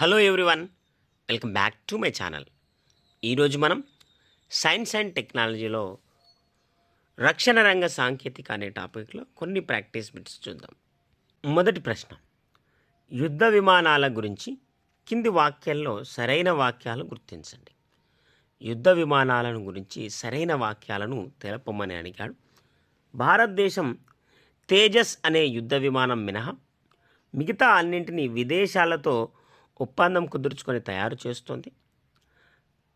Hello everyone welcome back to my channel ఈరోజు మనం science and టెక్నాలజీలో రక్షణ రంగ సాంకేతిక అనే టాపిక్లో కొన్ని ప్రాక్టీస్ బిట్స్ చూద్దాం. మొదటి ప్రశ్న. యుద్ధ విమానాల గురించి కింది వాక్యాల్లో సరైన వాక్యాలు గుర్తించండి. యుద్ధ విమానాలను గురించి సరైన వాక్యాలను తెలపమని అడిగాడు. భారతదేశం తేజస్ అనే యుద్ధ విమానం మినహా మిగతా అన్నింటినీ విదేశాలతో ఒప్పందం కుదుర్చుకొని తయారు చేస్తోంది.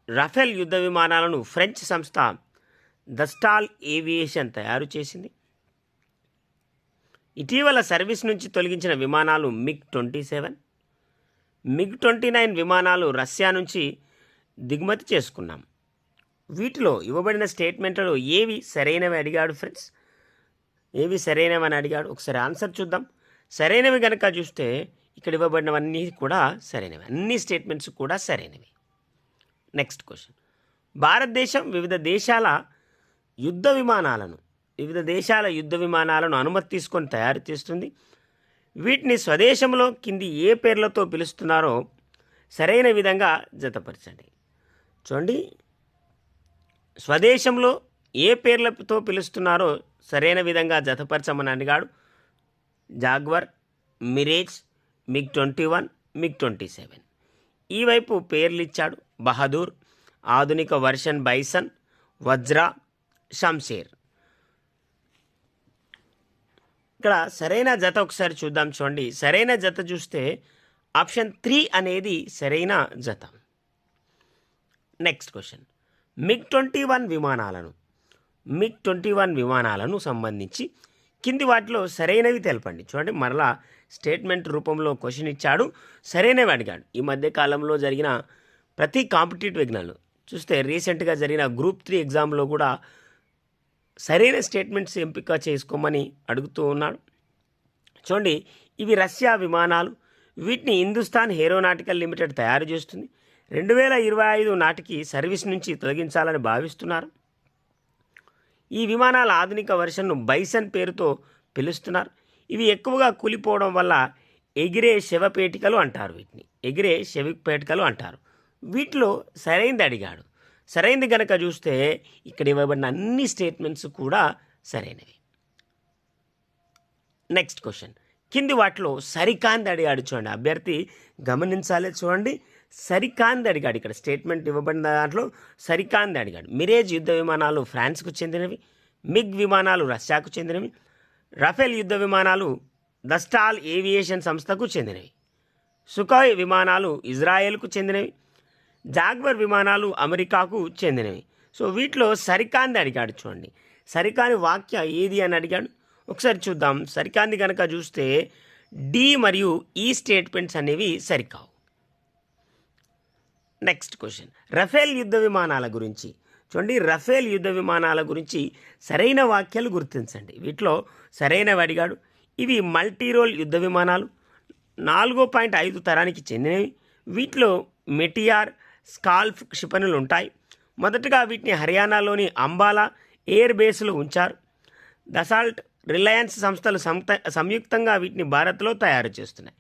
రఫేల్ యుద్ధ విమానాలను ఫ్రెంచ్ సంస్థ దస్టాల్ ఏవియేషన్ తయారు చేసింది. ఇటీవల సర్వీస్ నుంచి తొలగించిన విమానాలు MiG twenty seven MiG twenty nine విమానాలు రష్యా నుంచి దిగుమతి చేసుకున్నాం. వీటిలో ఇవ్వబడిన స్టేట్మెంట్లలో ఏవి సరైనవి అడిగాడు ఫ్రెండ్స్ ఏవి సరైనవి అని అడిగాడు? ఒకసారి ఆన్సర్ చూద్దాం. సరైనవి కనుక చూస్తే ఇక్కడ ఇవ్వబడినవన్నీ కూడా సరైనవి. అన్ని స్టేట్మెంట్స్ కూడా సరైనవి. నెక్స్ట్ క్వశ్చన్ భారతదేశం వివిధ దేశాల యుద్ధ విమానాలను వివిధ దేశాల యుద్ధ విమానాలను అనుమతి తీసుకొని తయారు చేస్తుంది. వీటిని స్వదేశంలో కింది ఏ పేర్లతో పిలుస్తున్నారో సరైన విధంగా జతపరచండి. చూడండి. స్వదేశంలో ఏ పేర్లతో పిలుస్తున్నారో సరైన విధంగా జతపరచమని అడిగాడు. Jaguar Mirage MiG twenty one MiG twenty seven. ఈ వైపు పేర్లు ఇచ్చాడు బహదూర్ ఆధునిక వర్షన్ బైసన్ వజ్రా షంషేర్. ఇక్కడ సరైన జత ఒకసారి చూద్దాం చూడండి. సరైన జత చూస్తే ఆప్షన్ త్రీ అనేది సరైన జత. Next question. MiG twenty one విమానాలను మిగ్ ట్వంటీ వన్ విమానాలను సంబంధించి కింది వాటిలో సరైనవి తెలపండి. చూడండి మరలా స్టేట్మెంట్ రూపంలో క్వశ్చన్ ఇచ్చాడు సరైనవి అడిగాడు. ఈ మధ్య కాలంలో జరిగిన ప్రతి కాంపిటేటివ్ ఎగ్జామ్లు చూస్తే రీసెంట్గా జరిగిన గ్రూప్ త్రీ ఎగ్జామ్లో కూడా సరైన స్టేట్మెంట్స్ ఎంపిక చేసుకోమని అడుగుతూ ఉన్నాడు. చూడండి ఇవి రష్యా విమానాలు వీటిని హిందుస్థాన్ ఏరోనాటికల్ లిమిటెడ్ తయారు చేస్తుంది. రెండు వేల ఇరవై ఐదు నాటికి సర్వీస్ నుంచి తొలగించాలని భావిస్తున్నారు. ఈ విమానాల ఆధునిక వర్షన్ను బైసన్ పేరుతో పిలుస్తున్నారు. ఇవి ఎక్కువగా కూలిపోవడం వల్ల ఎగిరే శవపేటికలు అంటారు వీటిని. ఎగిరే శవపేటికలు అంటారు. వీటిలో సరైనది అడిగాడు. సరైనది గనక చూస్తే ఇక్కడ ఇవ్వబడిన అన్ని స్టేట్మెంట్స్ కూడా సరైనవి. Next question. కింది వాటిలో సరికాంది అడిగాడు చూడండి. అభ్యర్థి గమనించాలి చూడండి. సరికాంది అడిగాడు. ఇక్కడ స్టేట్మెంట్ ఇవ్వబడిన దాంట్లో సరికాంది అడిగాడు. మిరేజ్ యుద్ధ విమానాలు ఫ్రాన్స్కు చెందినవి మిగ్ విమానాలు రష్యాకు చెందినవి రఫేల్ యుద్ధ విమానాలు దస్టాల్ ఏవియేషన్ సంస్థకు చెందినవి సుఖాయ్ విమానాలు ఇజ్రాయెల్కు చెందినవి జాగ్వర్ విమానాలు అమెరికాకు చెందినవి. సో వీటిలో సరికాంది అడిగాడు చూడండి. సరికాని వాక్య ఏది అని అడిగాడు? ఒకసారి చూద్దాం. సరికాంది కనుక చూస్తే డి మరియు ఈ స్టేట్మెంట్స్ అనేవి సరికావు. Next question. రఫేల్ యుద్ధ విమానాల గురించి. చూడండి రఫేల్ యుద్ధ విమానాల గురించి సరైన వాక్యాలు గుర్తించండి. వీటిలో సరైనవి అడిగాడు ఇవి మల్టీ రోల్ యుద్ధ విమానాలు. నాలుగో పాయింట్ ఐదు తరానికి చెందినవి. వీటిలో మెటియార్ స్కాల్ఫ్ క్షిపణులు ఉంటాయి. మొదటగా వీటిని హర్యానాలోని అంబాలా ఎయిర్ బేస్లో ఉంచారు. దసాల్ట్ రిలయన్స్ సంస్థలు సంత సంయుక్తంగా వీటిని భారత్లో తయారు చేస్తున్నాయి.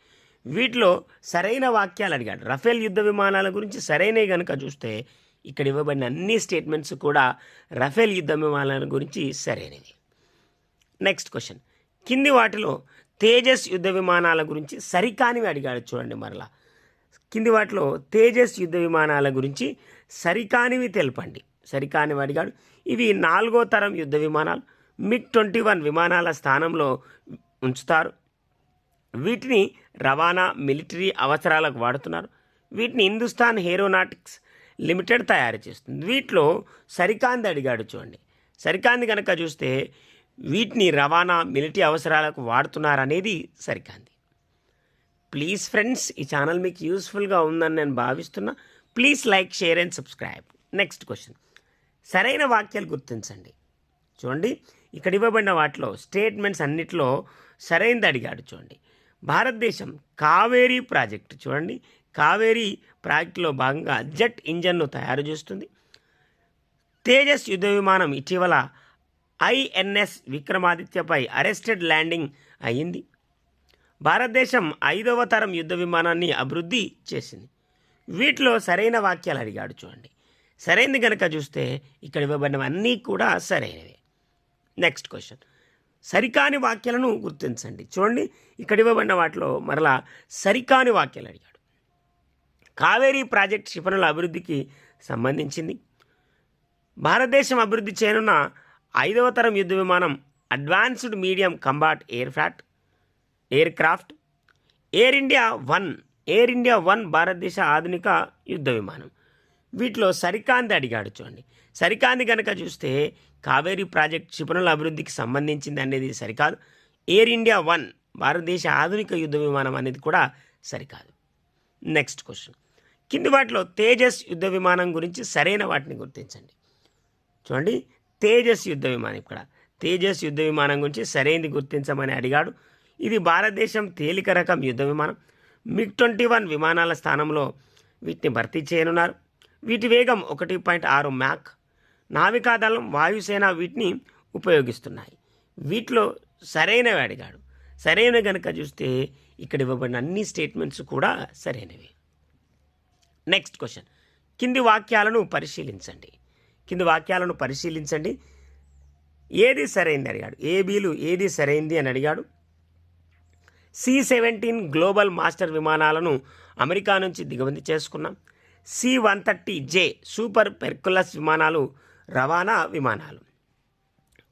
వీటిలో సరైన వాక్యాలు అడిగాడు. రఫేల్ యుద్ధ విమానాల గురించి సరైనవి కనుక చూస్తే ఇక్కడ ఇవ్వబడిన అన్ని స్టేట్మెంట్స్ కూడా రఫేల్ యుద్ధ విమానాల గురించి సరైనవి. నెక్స్ట్ క్వశ్చన్ కింది వాటిలో తేజస్ యుద్ధ విమానాల గురించి సరికానివి అడిగాడు చూడండి మరలా. కింది వాటిలో తేజస్ యుద్ధ విమానాల గురించి సరికానివి తెలపండి. సరికానివి అడిగాడు. ఇవి నాలుగో తరం యుద్ధ విమానాలు. మిగ్ ట్వంటీ వన్ విమానాల స్థానంలో ఉంచుతారు. వీటిని రవాణా మిలిటరీ అవసరాలకు వాడుతున్నారు. వీటిని హిందుస్థాన్ ఏరోనాటిక్స్ లిమిటెడ్ తయారు చేస్తుంది. వీటిలో సరికాంది అడిగాడు చూడండి. సరికాంది కనుక చూస్తే వీటిని రవాణా మిలిటరీ అవసరాలకు వాడుతున్నారనేది సరికాంది. ప్లీజ్ ఫ్రెండ్స్ ఈ ఛానల్ మీకు యూస్ఫుల్గా ఉందని నేను భావిస్తున్నా. Please like share and subscribe. Next question. సరైన వాక్యాలు గుర్తించండి. చూడండి. ఇక్కడ ఇవ్వబడిన వాటిలో స్టేట్మెంట్స్ అన్నిటిలో సరైనది అడిగాడు చూడండి. భారతదేశం కావేరీ ప్రాజెక్టు చూడండి. కావేరీ ప్రాజెక్టులో భాగంగా జెట్ ఇంజన్ను తయారు చేస్తుంది. తేజస్ యుద్ధ విమానం ఇటీవల ఐఎన్ఎస్ విక్రమాదిత్యపై అరెస్టెడ్ ల్యాండింగ్ అయ్యింది. భారతదేశం ఐదవ తరం యుద్ధ విమానాన్ని అభివృద్ధి చేసింది. వీటిలో సరైన వాక్యాలు అడిగాడు చూడండి. సరైనది కనుక చూస్తే ఇక్కడ ఇవ్వబడినవన్నీ కూడా సరైనవే. నెక్స్ట్ క్వశ్చన్ సరికాని వాక్యాలను గుర్తించండి. చూడండి ఇక్కడ ఇవ్వబడిన వాటిలో మరలా సరికాని వాక్యాలు అడిగాడు. కావేరీ ప్రాజెక్ట్ క్షిపణుల అభివృద్ధికి సంబంధించింది. భారతదేశం అభివృద్ధి చేయనున్న ఐదవ తరం యుద్ధ విమానం advanced medium combat air frat aircraft Air India one Air India one భారతదేశ ఆధునిక యుద్ధ విమానం. వీటిలో సరికాంది అడిగాడు చూడండి. సరికాంది కనుక చూస్తే కావేరీ ప్రాజెక్ట్ క్షిపణుల అభివృద్ధికి సంబంధించింది అనేది సరికాదు. ఎయిర్ ఇండియా వన్ భారతదేశ ఆధునిక యుద్ధ విమానం అనేది కూడా సరికాదు. Next question. కింది వాటిలో తేజస్ యుద్ధ విమానం గురించి సరైన వాటిని గుర్తించండి. చూడండి తేజస్ యుద్ధ విమానం ఇక్కడ. తేజస్ యుద్ధ విమానం గురించి సరైనది గుర్తించమని అడిగాడు. ఇది భారతదేశం తేలిక రకం యుద్ధ విమానం. మిగ్ ట్వంటీ వన్ విమానాల స్థానంలో వీటిని భర్తీ చేయనున్నారు. వీటి వేగం ఒకటి పాయింట్ ఆరు మ్యాక్. నావికాదళం వాయుసేన వీటిని ఉపయోగిస్తున్నాయి. వీటిలో సరైనవి అడిగాడు సరైన గనుక చూస్తే ఇక్కడ ఇవ్వబడిన అన్ని స్టేట్మెంట్స్ కూడా సరైనవి. Next question. కింది వాక్యాలను పరిశీలించండి. కింది వాక్యాలను పరిశీలించండి. ఏది సరైంది అడిగాడు. ఏబీలు ఏది సరైంది అని అడిగాడు. సి సెవెంటీన్ గ్లోబల్ మాస్టర్ విమానాలను అమెరికా నుంచి దిగుమతి చేసుకున్నాం. C one thirty J super Hercules విమానాలు రవాణా విమానాలు.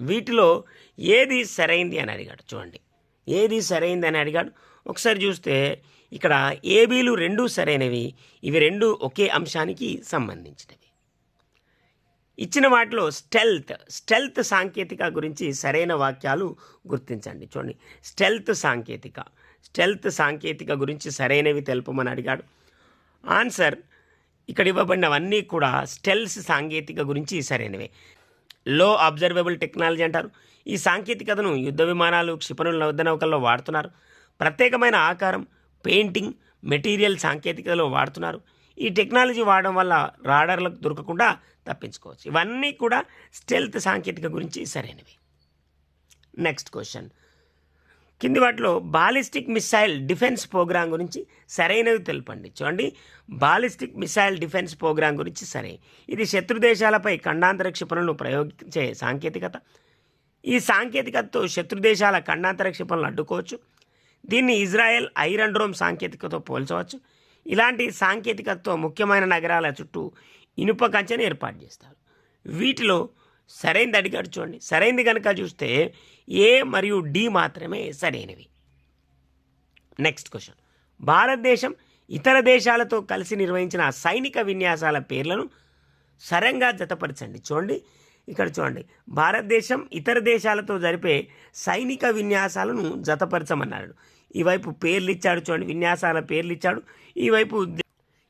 వీటిలో ఏది సరైంది అని అడిగాడు. చూడండి. ఏది సరైంది అని అడిగాడు. ఒకసారి చూస్తే ఇక్కడ ఏబీలు రెండు సరైనవి. ఇవి రెండు ఒకే అంశానికి సంబంధించినవి. ఇచ్చిన వాటిలో స్టెల్త్ స్టెల్త్ సాంకేతిక గురించి సరైన వాక్యాలు గుర్తించండి. చూడండి. స్టెల్త్ సాంకేతిక. స్టెల్త్ సాంకేతిక గురించి సరైనవి తెలుపమని అడిగాడు. ఆన్సర్ ఇక్కడ ఇవ్వబడినవన్నీ కూడా స్టెల్స్ సాంకేతిక గురించి సరైనవే. లో అబ్జర్వబుల్ టెక్నాలజీ అంటారు. ఈ సాంకేతికతను యుద్ధ విమానాలు క్షిపణుల యుద్ధ నౌకల్లో వాడుతున్నారు. ప్రత్యేకమైన ఆకారం పెయింటింగ్ మెటీరియల్ సాంకేతికతలో వాడుతున్నారు. ఈ టెక్నాలజీ వాడడం వల్ల రాడర్లకు దొరకకుండా తప్పించుకోవచ్చు. ఇవన్నీ కూడా స్టెల్త్ సాంకేతిక గురించి సరైనవి. Next question. కింది వాటిలో బాలిస్టిక్ మిసైల్ డిఫెన్స్ ప్రోగ్రాం గురించి సరైనవి తెలపండి. చూడండి. బాలిస్టిక్ మిసైల్ డిఫెన్స్ ప్రోగ్రాం గురించి సరే. ఇది శత్రు దేశాలపై ఖండాంతర క్షిపణులను ప్రయోగించే సాంకేతికత. ఈ సాంకేతికతతో శత్రు దేశాల ఖండాంతర క్షిపణులను అడ్డుకోవచ్చు. దీన్ని ఇజ్రాయెల్ ఐరన్ డ్రోమ్ సాంకేతికతో పోల్చవచ్చు. ఇలాంటి సాంకేతికతతో ముఖ్యమైన నగరాల చుట్టూ ఇనుప కంచెను ఏర్పాటు చేస్తారు. వీటిలో సరైనది అడిగాడు చూడండి. సరైనది కనుక చూస్తే ఏ మరియు డి మాత్రమే సరైనవి. నెక్స్ట్ క్వశ్చన్ భారతదేశం ఇతర దేశాలతో కలిసి నిర్వహించిన సైనిక విన్యాసాల పేర్లను సరంగా జతపరచండి. చూడండి. ఇక్కడ చూడండి. భారతదేశం ఇతర దేశాలతో జరిపే సైనిక విన్యాసాలను జతపరచమన్నాడు. ఈ వైపు పేర్లు ఇచ్చాడు చూడండి. విన్యాసాల పేర్లు ఇచ్చాడు. ఈ వైపు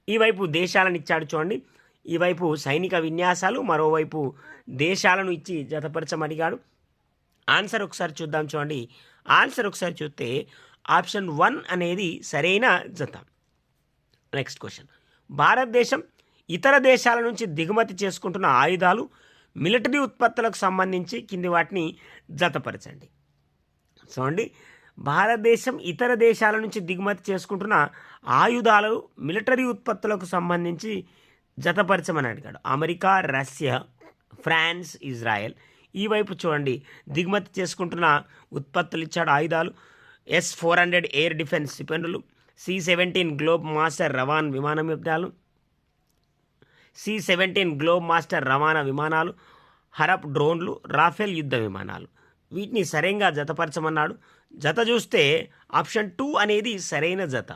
ఈ వైపు దేశాలను ఇచ్చాడు చూడండి. ఈ వైపు సైనిక విన్యాసాలు మరోవైపు దేశాలను ఇచ్చి జతపరచమడిగాడు. ఆన్సర్ ఒకసారి చూద్దాం చూడండి. ఆన్సర్ ఒకసారి చూస్తే ఆప్షన్ వన్ అనేది సరైన జత. నెక్స్ట్ క్వశ్చన్ భారతదేశం ఇతర దేశాల నుంచి దిగుమతి చేసుకుంటున్న ఆయుధాలు మిలిటరీ ఉత్పత్తులకు సంబంధించి కింది వాటిని జతపరచండి. చూడండి. భారతదేశం ఇతర దేశాల నుంచి దిగుమతి చేసుకుంటున్న ఆయుధాలు మిలిటరీ ఉత్పత్తులకు సంబంధించి జతపరచమని అడిగాడు అమెరికా రష్యా ఫ్రాన్స్ ఇజ్రాయెల్ ఈ వైపు చూడండి. దిగుమతి చేసుకుంటున్న ఉత్పత్తులు ఇచ్చాడు ఆయుధాలు. S four hundred air defence క్షిపణులు సి సెవెంటీన్ గ్లోబ్ మాస్టర్ రవాన్ విమానం యుద్ధాలు. సి సెవెంటీన్ గ్లోబ్ మాస్టర్ రవాణా విమానాలు. హరప్ డ్రోన్లు రాఫెల్ యుద్ధ విమానాలు. వీటిని సరైనగా జతపరచమన్నాడు. జత చూస్తే ఆప్షన్ టూ అనేది సరైన జత.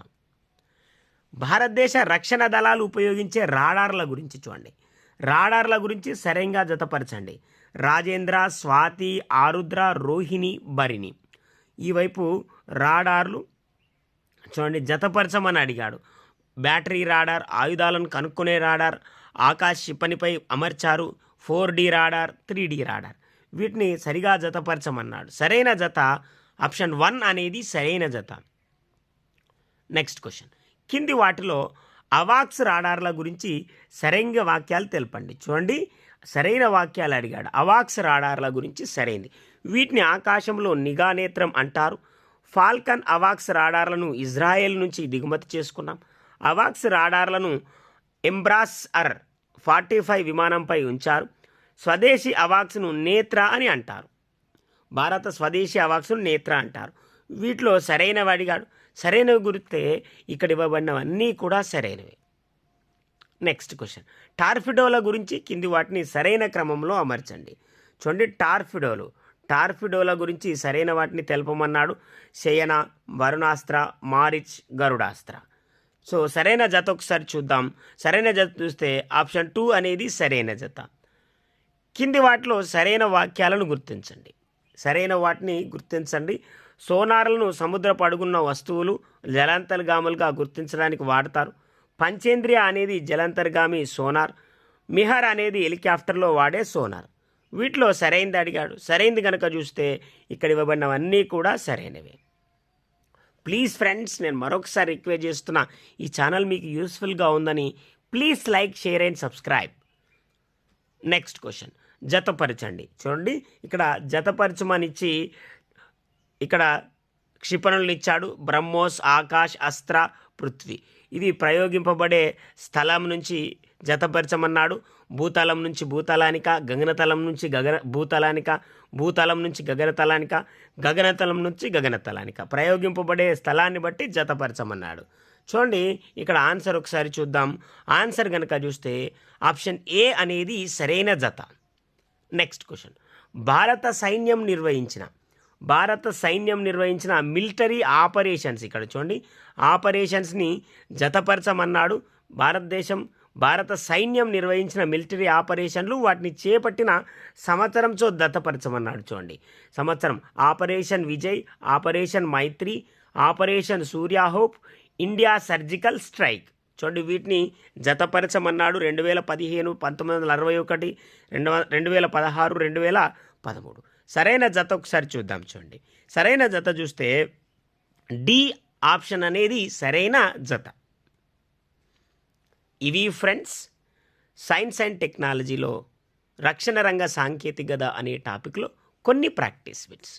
భారతదేశ రక్షణ దళాలు ఉపయోగించే రాడార్ల గురించి చూడండి. రాడార్ల గురించి సరైనగా జతపరచండి. రాజేంద్ర స్వాతి ఆరుద్ర రోహిణి బరిని ఈ వైపు రాడార్లు చూడండి జతపరచమని అడిగాడు. బ్యాటరీ రాడార్ ఆయుధాలను కనుక్కునే రాడార్ ఆకాశ క్షిపణిపై అమర్చారు four D radar three D radar. వీటిని సరిగా జతపరచమన్నాడు. సరైన జత ఆప్షన్ వన్ అనేది సరైన జత. Next question. కింది వాటిలో అవాక్స్ రాడార్ల గురించి సరైన వాక్యాలు తెలపండి. చూడండి సరైన వాక్యాలు అడిగాడు. అవాక్స్ రాడార్ల గురించి సరైనది వీటిని ఆకాశంలో నిఘా నేత్రం అంటారు. ఫాల్కన్ అవాక్స్ రాడార్లను ఇజ్రాయెల్ నుంచి దిగుమతి చేసుకున్నాం. అవాక్స్ రాడార్లను ఎంబ్రాస్ అర్ ఫార్టీ ఫైవ్ విమానంపై ఉంచారు. స్వదేశీ అవాక్స్ను నేత్ర అని అంటారు. భారత స్వదేశీ అవాక్స్ను నేత్ర అంటారు. వీటిలో సరైనవి అడిగాడు. సరైనవి గురితే ఇక్కడ ఇవ్వబడినవన్నీ కూడా సరైనవి. నెక్స్ట్ క్వశ్చన్ టార్ఫిడోల గురించి కింది వాటిని సరైన క్రమంలో అమర్చండి. చూడండి టార్ఫిడోలు టార్ఫిడోల గురించి సరైన వాటిని తెలపమన్నాడు. శయన వరుణాస్త్ర మారిచ్ గరుడాస్త్ర. సో సరైన జత ఒకసారి చూద్దాం. సరైన జత చూస్తే ఆప్షన్ టూ అనేది సరైన జత. కింది వాటిలో సరైన వాక్యాలను గుర్తించండి. సరైన వాటిని గుర్తించండి. సోనార్లను సముద్రపు అడుగున్న వస్తువులు జలాంతర్గాములుగా గుర్తించడానికి వాడతారు. పంచేంద్రియ అనేది జలాంతర్గామి సోనార్. మిహర్ అనేది హెలికాప్టర్లో వాడే సోనార్. వీటిలో సరైనది అడిగాడు. సరైనది కనుక చూస్తే ఇక్కడ ఇవ్వబడినవన్నీ కూడా సరైనవే. ప్లీజ్ ఫ్రెండ్స్ నేను మరొకసారి రిక్వెస్ట్ చేస్తున్నా ఈ ఛానల్ మీకు యూస్ఫుల్గా ఉందని please like share and subscribe. Next question. జతపరచండి. చూడండి ఇక్కడ జతపరచమని ఇచ్చి ఇక్కడ క్షిపణులను ఇచ్చాడు బ్రహ్మోస్ ఆకాశ్ అస్త్ర పృథ్వీ. ఇవి ప్రయోగింపబడే స్థలం నుంచి జతపరచమన్నాడు. భూతలం నుంచి భూతలానిక గగనతలం నుంచి గగన భూతలానిక భూతలం నుంచి గగనతలానిక గగనతలం నుంచి గగనతలానిక. ప్రయోగింపబడే స్థలాన్ని బట్టి జతపరచమన్నాడు. చూడండి ఇక్కడ ఆన్సర్ ఒకసారి చూద్దాం. ఆన్సర్ కనుక చూస్తే ఆప్షన్ ఏ అనేది సరైన జత. Next question. భారత సైన్యం నిర్వహించిన భారత సైన్యం నిర్వహించిన మిలిటరీ ఆపరేషన్స్ ఇక్కడ చూడండి. ఆపరేషన్స్ని జతపరచమన్నాడు. భారతదేశం భారత సైన్యం నిర్వహించిన మిలిటరీ ఆపరేషన్లు వాటిని చేపట్టిన సంవత్సరంతో జతపరచమన్నాడు చూడండి. సంవత్సరం operation Vijay operation Maitri operation Surya Hope India surgical strike. చూడండి వీటిని జతపరచమన్నాడు రెండు వేల పదిహేను పంతొమ్మిది వందల అరవై ఒకటి రెండు రెండు వేల పదహారు రెండు వేల పదమూడు. సరైన జత ఒకసారి చూద్దాం చూడండి. సరైన జత చూస్తే డి ఆప్షన్ అనేది సరైన జత. ఇవి ఫ్రెండ్స్ సైన్స్ అండ్ టెక్నాలజీలో రక్షణ రంగ సాంకేతికత అనే టాపిక్లో కొన్ని ప్రాక్టీస్ బిట్స్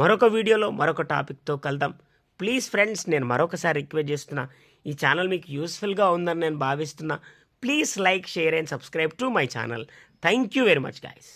మరొక వీడియోలో మరొక టాపిక్తో కలుద్దాం. ప్లీజ్ ఫ్రెండ్స్ నేను మరొకసారి రిక్వెస్ట్ చేస్తున్నా ఈ ఛానల్ మీకు యూస్ఫుల్గా ఉందని నేను భావిస్తున్నా. Please like share and subscribe to my channel. Thank you very much guys.